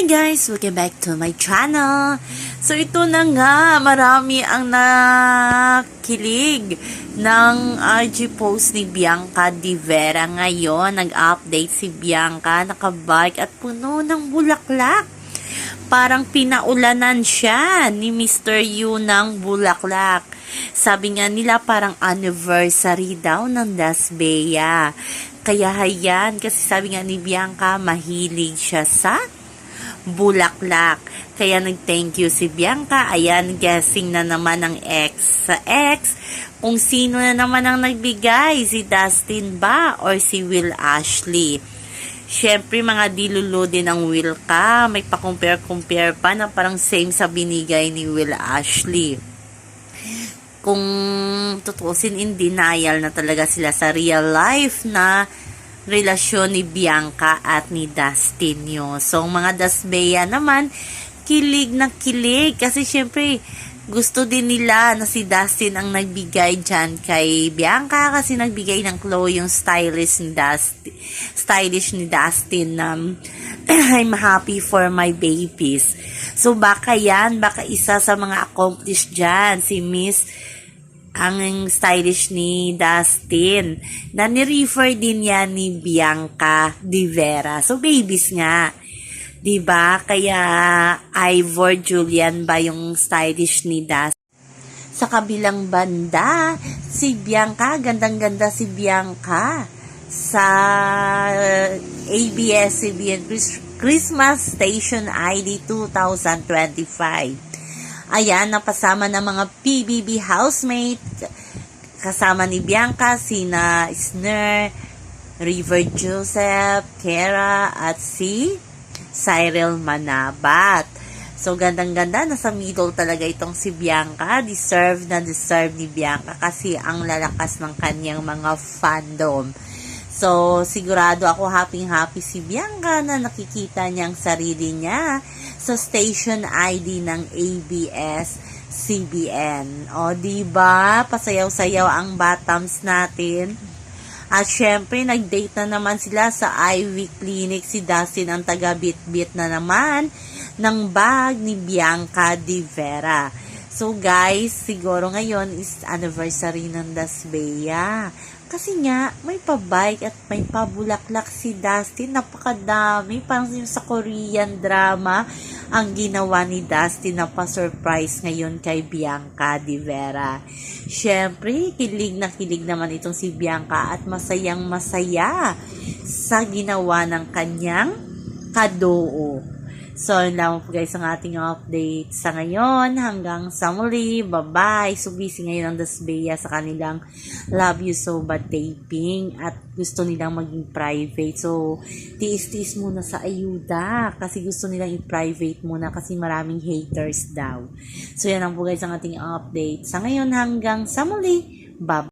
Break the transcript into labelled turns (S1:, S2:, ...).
S1: Hi guys! Welcome back to my channel! So ito na nga, marami ang nakilig ng RG post ni Bianca Di Vera ngayon. Nag-update si Bianca, nakabike at puno ng bulaklak. Parang pinaulanan siya ni Mr. Yu ng bulaklak. Sabi nga nila parang anniversary daw ng Das Bea. Kaya hayan, kasi sabi nga ni Bianca, mahilig siya sa bulaklak. Kaya nag-thank you si Bianca. Ayan, guessing na naman ng ex sa ex. Kung sino na naman ang nagbigay, si Dustin ba or si Will Ashley. Siyempre, mga dilulo din ang Will ka. May pa-compare-compare pa na parang same sa binigay ni Will Ashley. Kung tutusin in denial na talaga sila sa real life na relasyon ni Bianca at ni Dustin yun. So, mga Dasbea naman, kilig na kilig. Kasi syempre, gusto din nila na si Dustin ang nagbigay dyan kay Bianca kasi nagbigay ng Chloe yung stylist ni Dustin, stylish ni Dustin na I'm happy for my babies. So baka yan, baka isa sa mga accomplished dyan, si Miss ang stylish ni Dustin na ni-refer din yan ni Bianca Di Vera. So babies nga. 'Di ba? Kaya Ivor Julian ba yung stylish ni Dustin? Sa kabilang banda, si Bianca, gandang-ganda si Bianca sa ABS-CBN Christmas Station ID 2025. Ayan, napasama ng mga PBB housemate, kasama ni Bianca, sina Sner, River Joseph, Kera, at si Cyril Manabat. So, gandang-ganda. Nasa middle talaga itong si Bianca. Deserve na deserve ni Bianca kasi ang lalakas ng kanyang mga fandom. So, sigurado ako happy-happy si Bianca na nakikita niyang sarili niya sa station ID ng ABS-CBN. O, di ba? Pasayaw-sayaw ang bottoms natin. At syempre, nag-date na naman sila sa Ivy Clinic. Si Dustin ang taga-bit-bit na naman ng bag ni Bianca Di Vera. So guys, siguro ngayon is anniversary ng Dasbea. Kasi nga, may pa-bike at may pa-bulaklak si Dustin. Napakadami. Parang yung sa Korean drama ang ginawa ni Dustin na pa-surprise ngayon kay Bianca Di Vera. Siyempre, kilig na kilig naman itong si Bianca at masayang masaya sa ginawa ng kanyang kadoo. So, yun lang po guys ang ating update sa ngayon. Hanggang sa muli. Bye-bye. So, busy ngayon ang Dasbea sa kanilang Love You So Bad taping at gusto nilang maging private. So, tiis-tiis muna sa ayuda kasi gusto nilang i-private muna kasi maraming haters daw. So, yan lang po guys ang ating update. Sa ngayon hanggang sa muli. Bye-bye.